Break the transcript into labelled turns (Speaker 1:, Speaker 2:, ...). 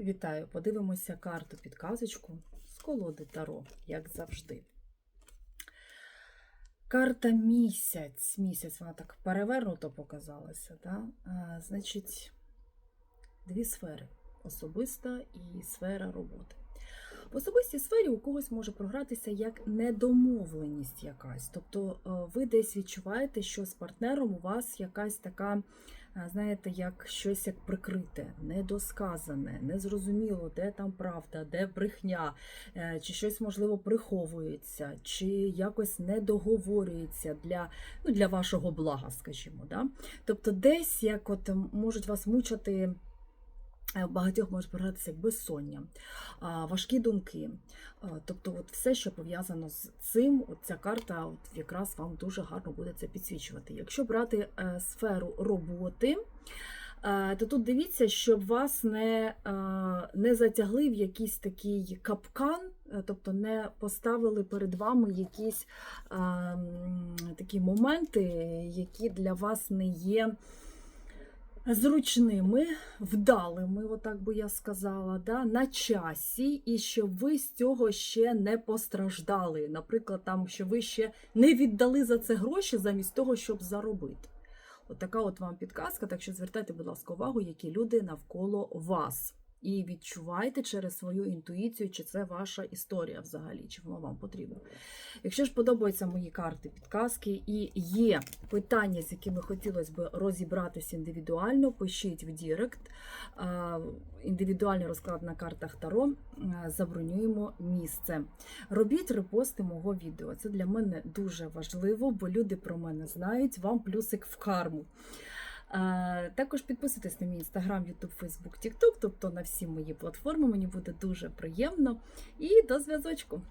Speaker 1: Вітаю! Подивимося карту підказочку з колоди Таро, як завжди. Карта місяць. Місяць, вона так перевернуто показалася. Да? А, значить, дві сфери: особиста і сфера роботи. В особистій сфері у когось може програтися як недомовленість якась. Тобто е, ви десь відчуваєте, що з партнером у вас якась така, знаєте, як щось як прикрите, недосказане, незрозуміло, де там правда, де брехня, е, чи щось можливо приховується, чи якось недоговорюється для, ну, для вашого блага, скажімо. Да? Тобто, десь як от можуть вас мучити. Е, В багатьох може програтися як безсоння, важкі думки. Тобто, от все, що пов'язано з цим, от ця карта от якраз вам дуже гарно буде це підсвічувати. Якщо брати е, сферу роботи, е, то тут дивіться, щоб вас не, е, не затягли в якийсь такий капкан, е, тобто не поставили перед вами якісь е, такі моменти, які для вас не є зручними, вдалими, отак би я сказала, да, на часі, і щоб ви з цього ще не постраждали. Наприклад, там, що ви ще не віддали за це гроші замість того, щоб заробити. От така от вам підказка, так що звертайте, будь ласка, увагу, які люди навколо вас. І відчувайте через свою інтуїцію, чи це ваша історія взагалі, чи воно вам потрібно. Якщо ж подобаються мої карти, підказки і є питання, з якими хотілося б розібратися індивідуально, пишіть в Дірект. Індивідуальний розклад на картах Таро забронюємо місце. Робіть репости мого відео. Це для мене дуже важливо, бо люди про мене знають. Вам плюсик в карму. А, Також підписуйтесь на мій інстаграм, Ютуб, Фейсбук, Тікток, тобто на всі мої платформи. Мені буде дуже приємно. І до зв'язочку!